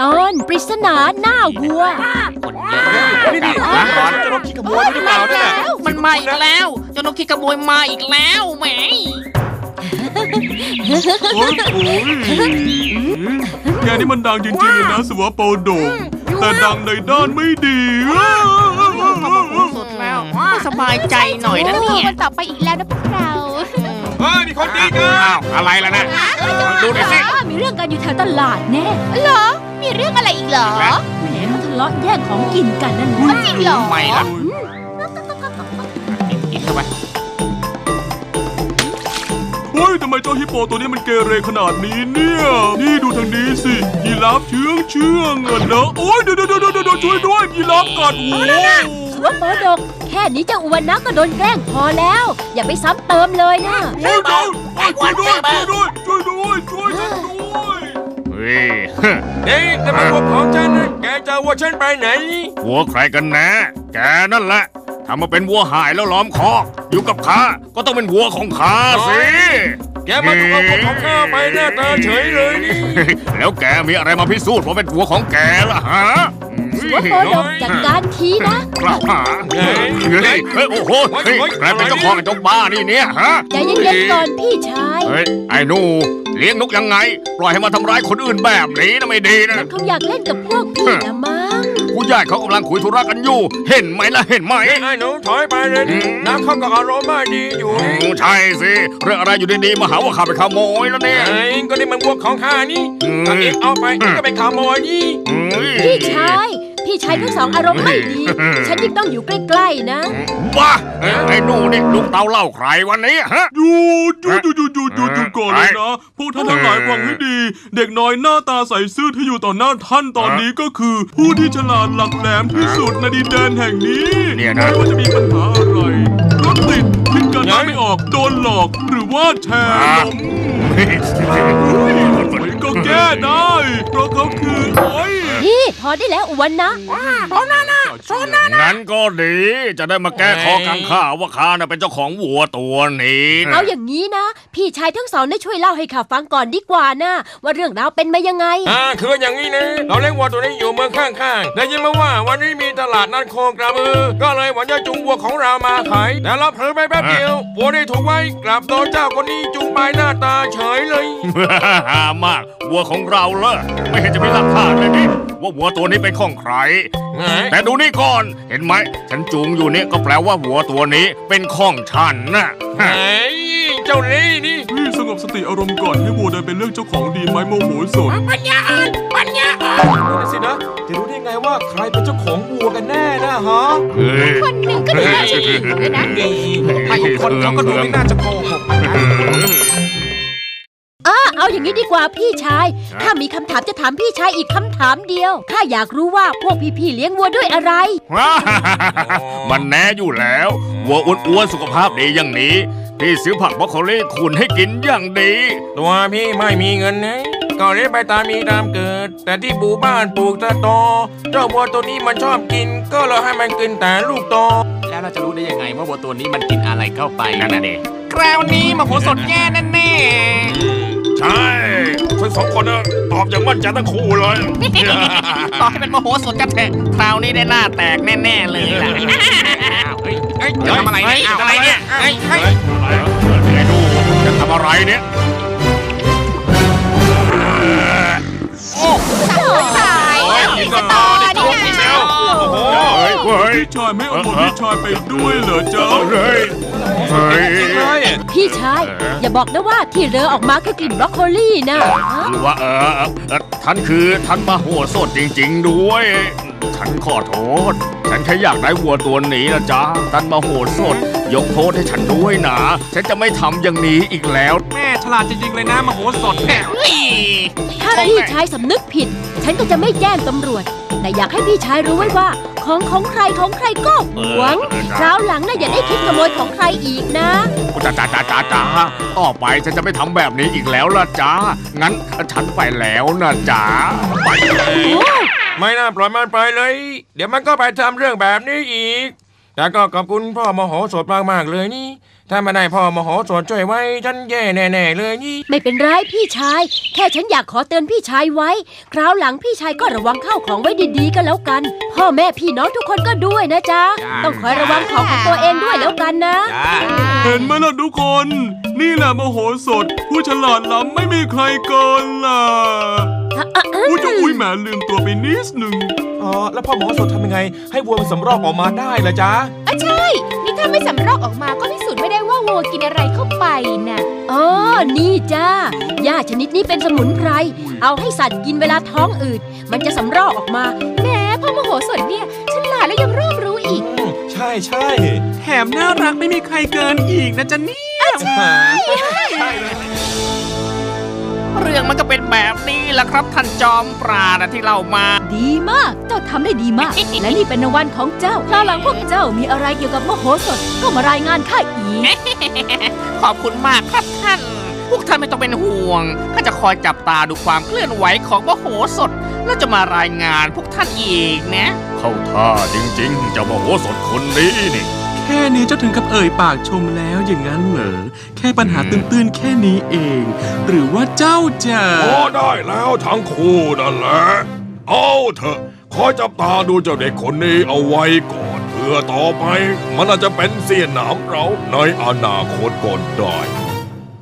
ตอนปริศนาหน้าวัว คนเยอะนี่นี่ร้านก่อนจะรบขี้ขโมยด้วยหรือเปล่าเนี่ยมันมาอีกแล้วเจ้านกขี้ขโมยมาอีกแล้วแหมโอ้ยโอ้ยแกนี่มันดังจริงๆนะสวะโปโดงแต่ดังในด้านไม่ดีสุดแล้วสบายใจหน่อยนะเนี่ยวันต่อไปอีกแล้วนะพวกเราเฮ้ยมีคนดีกันอ้าวอะไรล่ะนะดูหน่อยสิมีเรื่องกันอยู่แถวตลาดแน่เหรอ มีเรื่องอะไรอีกเหรอแหมเขาทะเลาะแย่งของกินกันนั่นแหละจริงเหรอไม่ล่ะกินเข้าไปเฮ้ยทำไมเจ้าฮิปโปตัวนี้มันเกเรขนาดนี้เนี่ย นี่ดูทางนี้สิยีราฟเชื่องเชื่องอะนะโอ้ยเดี๋ยวเดี๋ยวเดี๋ยวเดี๋ยวช่วยด้วยยีราฟกัดหูสวะโปดก แค่นี้เจ้าอ้วนนักก็โดนแกล้งพอแล้ว อย่าไปซ้ำเติมเลยนะโอ้ยเดี๋ยวช่วยด้วยช่วยด้วยช่วยด้วยช่วยฉันด้วยเฮ้ ยเฮ้ยแต่มันวัวของฉันนะแกจะเอาวัวฉันไปไหนวัวใครกันนะ แกนั่นแหละทำมาเป็นวัวหายแล้วล้อมคอกอยู่กับข้าก็ต้องเป็นวัวของข้าสิแกมาถูกเอาวัวของข้าไปหน้าตาเฉยเลยนี่ แล้วแกมีอะไรมาพิสูจน์ว่าเป็นวัวของแกล่ะฮะ สวะโปดกจัดการทีนะกล่าวหาเฮ้ยเฮ้ยเฮ้ยโอ้โหเฮ้ยใครเป็นเจ้าของไอ้เจ้าบ้านี่เนี่ยฮะใจเย็นๆก่อนพี่ชายเฮ้ยไอ้หนูเลี้ยงนกยังไง ปล่อยให้มาทำร้ายคนอื่นแบบนี้นะไม่ดีนะมันคงอยากเล่นกับพวกพี่นะมั้งผู้ใหญ่เขากำลังคุยธุระกันอยู่ เห็นไหมล่ะเห็นไหมไอ้หนูถอยไปเลยนี่น้ำเข้ากับอารมณ์ไม่ดีอยู่อืนี่มใช่สิเรื่องอะไรอยู่ดีๆมาหาว่าข้าไปขโมยแล้วเนี่ยไอ้ก็นี่มันวัวของข้านี่อืมถ้าเองเอาไปเองก็ไปขโมยนี่อืมพี่ชาย พี่ชายทั้งสองอารมณ์ไม่ดี ฉันยิ่งต้องอยู่ใกล้ๆนะ บ้าเอ้ยไอ้หนูนี่ลูกเตาเหล่าใครวันนี้ฮะ หยุดหยุดหยุดหยุดหยุดหยุดหยุดก่อนเลยนะ พวกท่านทั้งหลายฟังให้ดี เด็กน้อยหน้าตาใสซื่อที่อยู่ต่อหน้าท่านตอนนี้ก็คือ ผู้ที่ฉลาดหลักแหลมที่สุดในดินแดนแห่งนี้เนี่ยนะ ไม่ว่าจะมีปัญหาอะไรรถติดคิดกันได้ไม่ออกโดนหลอกหรือว่าแชร์ล้มก็แก้ได้ เพราะเขาคือโอ้ย พี่พอได้แล้วอ้วนนะ งั้นก็ดี จะได้มาแก้ข้อกังขาว่าข้าน่ะเป็นเจ้าของวัวตัวนี้เอาอย่างนี้นะ พี่ชายทั้งสองได้ช่วยเล่าให้ข้าฟังก่อนดีกว่านะว่าเรื่องราวเป็นมายังไง อ่าคืออย่างนี้นะ เราเลี้ยงวัวตัวนี้อยู่เมืองข้างๆ ได้ยินมาว่าวันนี้มีตลาดนัดโคกระบือ ก็เลยหวังจะจูงวัวของเรามาขายแต่เราเผลอไปแป๊บเดียววัวได้ถูกไว้กลับโดนเจ้าคนนี้จูงไปหน้าตาเฉยเลยฮามากวัวของเราเหรอไม่เห็นจะมีหลักฐานเลยนี่ว่าวัวตัวนี้เป็นของใครไหนแต่ดูนี่ก่อน เห็นไหม ฉันจูงอยู่เนี่ยก็แปลว่าวัวตัวนี้เป็นของฉันนะไหนเจ้านี่นี่ พี่สงบสติอารมณ์ก่อนให้วัวเดินเป็นเรื่องเจ้าของดีไหมโมโหสดดูนะสินะ จะรู้ได้ไงว่าใครเป็นเจ้าของวัวกันแน่นะฮะเฮ้ยคนหนึ่งก็ดูน่าเชื่อถือเลยนะดีถ้าอีกคนเขาก็ดูไม่น่าจะโกหกนะอะ เอาอย่างนี้ดีกว่าพี่ชายถ้ามีคำถามจะถามพี่ชายอีกคำถามเดียว ข้าอยากรู้ว่าพวกพี่ๆเลี้ยงวัวด้วยอะไร มันแน่อยู่แล้ว วัวอ้วนๆสุขภาพดีอย่างนี้ พี่ซื้อผักบรอกโคลีคุณให้กินอย่างดี ตัวพี่ไม่มีเงินนะก็เลยไปตามมีตามเกิด แต่ที่บูบ้านปลูกตะโตอ เจ้าวัวตัวนี้มันชอบกิน ก็เลยให้มันกินแต่ลูกโตแล้วเราจะรู้ได้ยังไงว่าวัวตัวนี้มันกินอะไรเข้าไปนั่นน่ะเด็กคราวนี้มโหสถแย่แน่ ใช่ทั้งสองคนนะตอบอย่างมั่นใจทั้งคู่เลยๆต่อให้เป็นมโหสถกันเถอะคราวนี้ได้หน้าแตกแน่ๆเลยล่ะเฮ้ยเฮ้ยจะทำอะไรเนี่ยอ้าวอะไรเนี่ย เฮ้ยเฮ้ยไอ้ดูจะทำอะไรเนี่ย พี่ชายไม่เอาวัวพี่ชายไปด้วยเหรอจ๊ะเฮ้ยเฮ้ยพี่ชาย อย่าบอกนะว่าที่เรือออกมาคือกลิ่นบรอกโคลี่นะฮะคือว่าเออเออเออท่านคือท่านมาโหดสดจริง ๆ ด้วยฉันขอโทษ ฉันแค่อยากได้วัวตัวนี้นะจ๊ะท่านมาโหดสด ยกโทษให้ฉันด้วยนะ ฉันจะไม่ทำอย่างนี้อีกแล้ว แม่ฉลาดจริงๆเลยนะมโหสถแม่เฮ้ยถ้าพี่ชายสำนึกผิด ฉันก็จะไม่แจ้งตำรวจ แต่อยากให้พี่ชายรู้ไว้ว่า ของของใครของใครก็หวงเออคราวหลังน่ะอย่าได้คิดขโมยของใครอีกนะจ้าจ้าจ้าจ้าจ้าต่อไปฉันจะไม่ทำแบบนี้อีกแล้วล่ะจ้างั้นฉันไปแล้วนะจ้าไปไม่น่าปล่อยมันไปเลย เดี๋ยวมันก็ไปทำเรื่องแบบนี้อีกแต่ก็ขอบคุณพ่อมโหสถมากๆเลยนี่ ถ้าไม่ได้พ่อมโหสถช่วยไว้ฉันแย่แน่ๆเลยนี่ไม่เป็นไรพี่ชาย แค่ฉันอยากขอเตือนพี่ชายไว้ คราวหลังพี่ชายก็ระวังเข้าของไว้ดีๆก็แล้วกัน พ่อแม่พี่น้องทุกคนก็ด้วยนะจ๊ะ ต้องคอยระวังของของตัวเองด้วยแล้วกันนะ เห็นไหมล่ะทุกคน นี่แหละมโหสถ ผู้ฉลาดล้ำไม่มีใครเกินล่ะอุ้ยจะอุ้ยแหมลืมตัวไปนิดหนึ่งอ๋อแล้วพ่อหมอสดทำยังไง ให้วัวมันสำรอกออกมาได้ล่ะจ๊ะอะใช่ นี่ถ้าไม่สำรอกออกมาก็พิสูจน์ไม่ได้ว่าวัวกินอะไรเข้าไปน่ะอ๋อ นี่จ้าหญ้าชนิดนี้เป็นสมุนไพร เอาให้สัตว์กินเวลาท้องอืด มันจะสำรอกออกมา แหมพ่อมโหสถเนี่ยฉลาดและยังรอบรู้อีก ใช่ใช่แถมน่ารักไม่มีใครเกินอีกนะจ๊ะนี่เรื่องมันก็เป็นแบบนี้แหละครับท่านจอมปราดที่เล่ามา ดีมาก เจ้าทำได้ดีมาก และนี่เป็นรางวัลของเจ้าคราวหลังพวกเจ้ามีอะไรเกี่ยวกับมโหสถก็มารายงานข้าอีก ขอบคุณมากครับท่าน พวกท่านไม่ต้องเป็นห่วงข้าจะคอยจับตาดูความเคลื่อนไหวของมโหสถ แล้วจะมารายงานพวกท่านอีกนะ เข้าท่าจริงๆเจ้ามโหสถคนนี้นี่ แค่นี้เจ้าถึงกับเอ่ยปากชมแล้วอย่างนั้นเหรอ แค่ปัญหาตื้นๆแค่นี้เอง หรือว่าเจ้าจะพอได้แล้วทั้งคู่นั่นแหละ เอาเถอะคอยจับตาดูเจ้าเด็กคนนี้เอาไว้ก่อน เพื่อต่อไป มันอาจจะเป็นเสี้ยนหนามเราในอนาคตก่อนได้